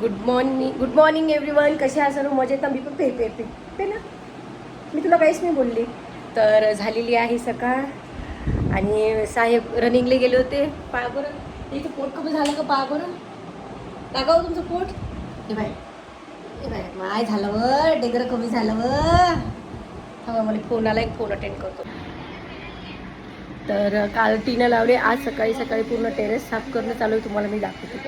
Good morning good morning everyone कसे आहात? सर्व मजेत? मी पण पे पे पे पे ना? मी तुला काहीच नाही बोलली. तर झालेली आहे सकाळ. आणि साहेब रनिंगला गेले होते. पाय बरं इथं पोट कमी झालं का पाय बरं टाका तुमचं पोट. हे बाय. हे बाय. माय झालं व डेगर कमी झालं व मला फोन आला एक फोन अटेंड करतो. तर काल टीनं लावले. आज सकाळी सकाळी पूर्ण टेरेस साफ करणं चालू आहे तुम्हाला मी दाखवते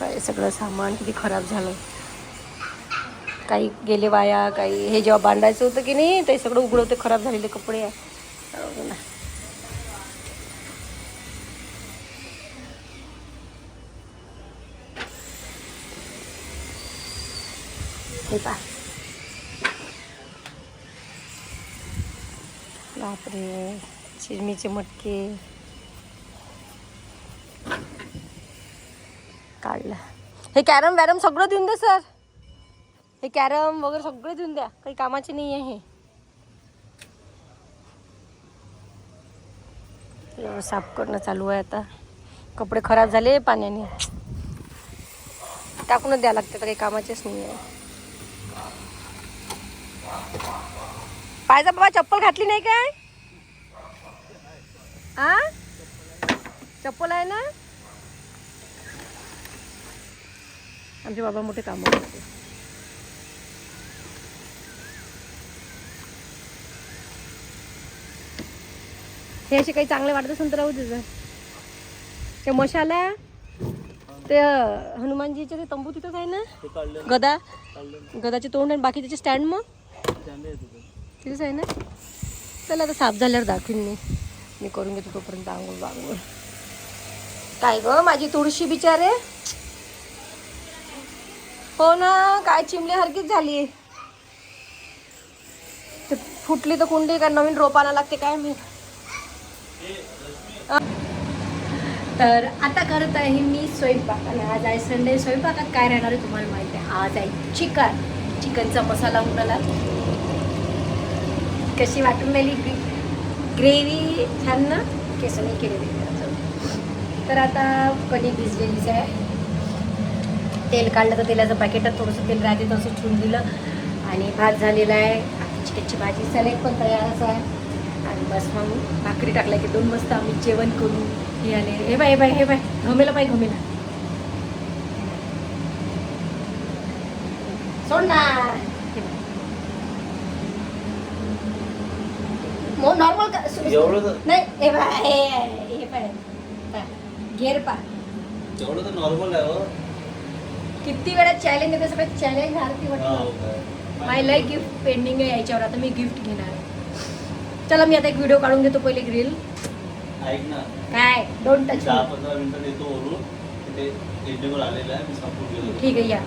काय सगळं सामान किती खराब झालं. काही गेले वाया काही हे जेव्हा बांधायचं होतं की नाही ते सगळं उघडवते खराब झालेले कपडे. आहे हो ना. हे पा बापरे चिरमीचे मटके. काढलं. हे कॅरम वॅरम सगळं देऊन द्या सर. हे कॅरम वगैरे सगळं देऊन द्या. काही कामाचे नाही आहे हे. साफ करणं चालू आहे आता. कपडे खराब झाले पाण्याने. टाकूनच द्यावं लागते काही कामाचेच नाही आहे. पायजा बाबा चप्पल घातली नाही काय? आ? चप्पल आहे ना? आमचे बाबा मोठे काम करते हे असे काही चांगले वाटत असेल तर राहू दे ते मशाला ते हनुमानजीचे ते तंबू तिथंच आहे ना? गदा गदाचे तोंड आणि बाकी त्याचे स्टँड मग? तिथेच आहे ना? चला आता साफ झाल्यावर दाखवीन मी. मी करून घेतो तोपर्यंत आंघोळ बांगोळ काय ग माझी तुळशी बिचारे? हो ना काय चिमल्यासारखीच झाली. ते फुटली तर कुंडी का? नवीन रोप आणा लागते काय मी? तर आता करत आहे मी स्वयंपाक आणि आज आहे संडे. स्वयंपाकात काय राहणार आहे तुम्हाला माहिती आहे? आज आहे चिकन. चिकनचा मसाला उडाला कशी वाटून राहिली ग्रेव्ही छान ना केस नाही केलेली तर आता कढी भिजलेलीच आहे तेल काढलं तर तेलाचं पॅकेटात थोडंसं तेल राहते तसं ठेवून दिलं आणि भात झालेला आहे चिकनची भाजी सॅलेड पण तयारच आहे आणि बस मग भाकरी टाकल्या की दोन वाजता आम्ही जेवण करू हे आले हे बाय हे बाय हे बाय घमेला बाय घमेला सोड ना हे बाय. मो नॉर्मल एवढं नाही हे हे हे. घेर पा तेवढं तर नॉर्मल आहे हो. किती वेळा चॅलेंज येते सगळं चॅलेंज आरती काय. माय लाईक गिफ्ट पेंडिंग आहे याच्यावर आता मी गिफ्ट घेणार आहे. चला मी आता एक व्हिडिओ काढून घेतो पहिले ग्रिल ऐक ना. काय? डोंट टच दहा पंधरा येतो वरून. तिथे आलेलं आहे मी ठीक आहे या?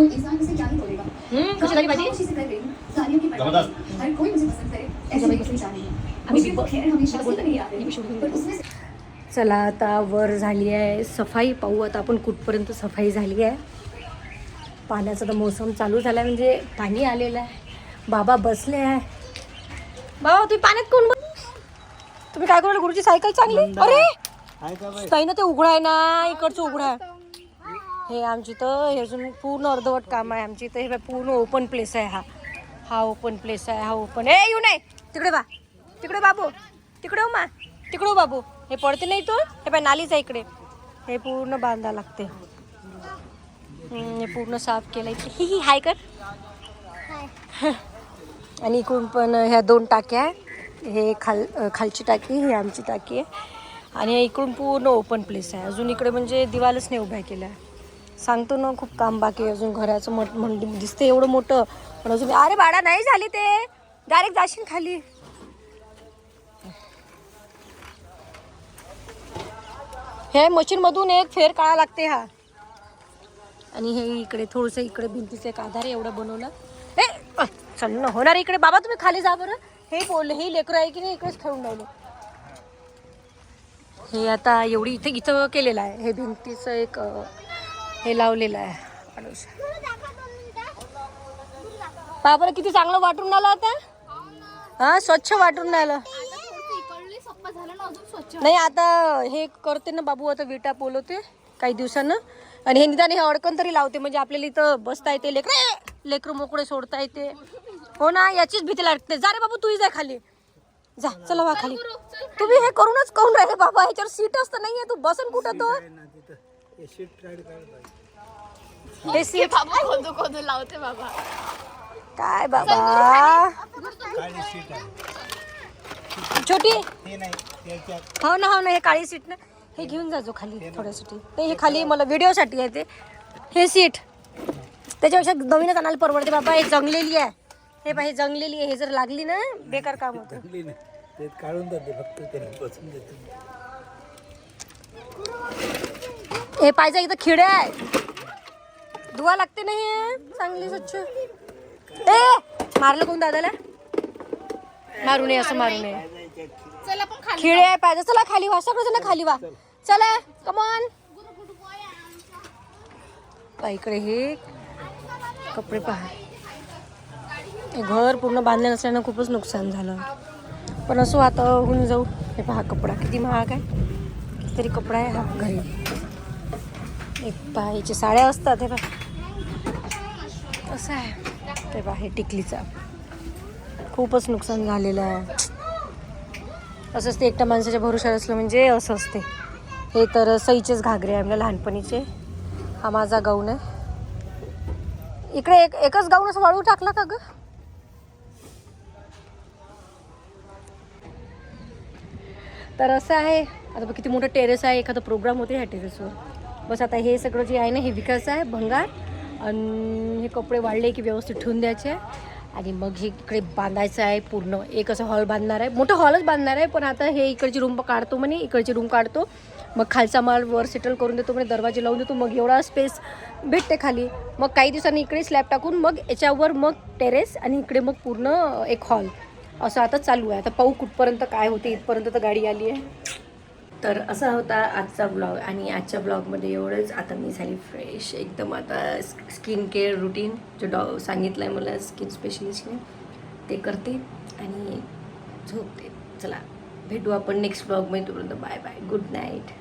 कोई इंसान मुझसे क्या नहीं बोलेगा? हम्म, से कर रही हूँ सारियों की। हर कोई मुझे पसंद करे ऐसे चाह नहीं है मुझे खैर हमेशा से हैं? पर उसमें चला आता वर झाली आहे सफाई पाहू आता आपण कुठपर्यंत सफाई झाली आहे. पाण्याचा तर मोसम चालू झाला म्हणजे पाणी आलेलं आहे. बाबा बसले आहे. बाबा तुम्ही पाण्यात कोण बस तुम्ही काय करू गुरुची सायकल चांगली अरे! ना ते उघडं आहे ना इकडचं उघडं आहे. हे आमची तर हे अजून पूर्ण अर्धवट काम आहे. आमची तर हे पूर्ण ओपन प्लेस आहे हा. हा ओपन प्लेस आहे हा ओपन हे येऊ नये. तिकडे बा. तिकडे बाबू. तिकडे हो मा. तिकडे हो बाबू. हे पडते नाही तू हे पाय नालीच आहे इकडे. हे पूर्ण बांधा लागते. हे पूर्ण साफ केलं इथे ही ही हाय कर. आणि इकडून पण ह्या दोन टाक्या आहे. हे खाल खालची टाकी ही आमची टाकी आहे. आणि इकडून पूर्ण ओपन प्लेस आहे. अजून इकडे म्हणजे दिवालच नाही उभ्या केल्या. सांगतो ना खूप काम बाकी आहे अजून घराचं मोठ म्हणजे दिसते एवढं मोठं. पण अजून अरे बाळा नाही झाली ते. डायरेक्ट जाशील खाली. हे मशीनमधून एक फेर काढा लागते हा. आणि हे इकडे थोडंसं इकडे भिंतीचं एक आधार आहे एवढं बनवलं. हे चल ना होणार इकडे. बाबा तुम्ही खाली जा बरं. हे बोलले हे लेकरं आहे की नाही इकडेच खेळून राहिले. हे आता एवढी इथे इथं केलेलं आहे. हे भिंतीचं एक हे लावलेलं आहे. अडोसा बाबर बरं किती चांगलं वाटून आलं आता? हा स्वच्छ वाटून राहिलं नाही आता हे करते ना बाबू आता विटा बोलवते काही दिवसानं. आणि हे निदान हे अडकण तरी लावते म्हणजे आपल्याला इथं बसता येते लेकर लेकरं मोकळे सोडता येते. हो ना याचीच भीती लागते. जा रे बाबू तूही जाय खाली. जा चला वा खाली. तुम्ही हे करूनच करून राहिले बाबा? ह्याच्यावर सीट असतं नाहीये तू. बसन कुठं तो? हे सीट बाबा खोदू खोदू लावते बाबा. काय बाबा? छोटी? हो ना हो ना हे काळी सीट ना. हे घेऊन जाजो खाली थोड्यासाठी नाही हे खाली मला व्हिडिओसाठी आहे ते. हे सीट त्याच्यापेक्षा नवीनच आणायला परवडते बाबा हे जंगलेली आहे. हे हे जंगलेली आहे. हे जर लागली ना बेकार काम होतं. ते काढून जाते फक्त त्याने बसून देते. हे पाहिजे इथं खिडे आहे. धुवा लागते ना हे. चांगली स्वच्छ. ए मारलं कोण दादाला? मारू नये असं मारू नये. चला खाली खिळे आहे पाहिजे. चला खाली व्हा सगळं जण खाली व्हा. चला कमॉन इकडे हे. कपडे पहा. घर पूर्ण बांधलं नसल्यानं खूपच नुकसान झालं. पण असो आता होऊन जाऊ हे पहा कपडा किती महाग आहे. कितीतरी कपडा आहे हा घरी. एक पहा साड्या असतात हे बघ. असं आहे. ते पहा हे टिकलीचा. खूपच नुकसान झालेलं आहे. असंच ते एकट्या माणसाच्या भरोशावर असलं म्हणजे असं असते. हे तर सईचेच घागरे आहे आपल्या लहानपणीचे. हा माझा गाऊन आहे. इकडे एक एकच गाऊन असं वाळू टाकला का ग? तर असं आहे. आता किती मोठं टेरेस आहे. एखादा प्रोग्राम होते ह्या टेरेसवर बस आता हे सगळं जे आहे ना हे विकायचं आहे भंगार. आणि हे कपडे वाढले की व्यवस्थित ठेवून द्यायचे. आणि मग हे इकडे बांधायचं आहे पूर्ण. एक असं हॉल बांधणार आहे. मोठं हॉलच बांधणार आहे पण आता हे इकडची रूम काढतो म्हणे इकडची रूम काढतो. मग खालचा माल वर सेटल करून देतो म्हणे दरवाजे लावून देतो. मग एवढा स्पेस भेटते खाली. मग काही दिवसांनी इकडे स्लॅब टाकून मग याच्यावर मग टेरेस आणि इकडे मग पूर्ण एक हॉल असं आता चालू आहे. आता पाहू कुठपर्यंत काय होते इथपर्यंत तर गाडी आली आहे. तर असा होता आजचा ब्लॉग आणि आजच्या ब्लॉगमध्ये एवढंच. आता मी झाली फ्रेश एकदम आता स्किन केअर रुटीन जो डॉ सांगितलं आहे मला स्किन स्पेशलिस्टने ते करते आणि झोपते. चला भेटू आपण नेक्स्ट ब्लॉगमध्ये तोपर्यंत बाय बाय गुड नाईट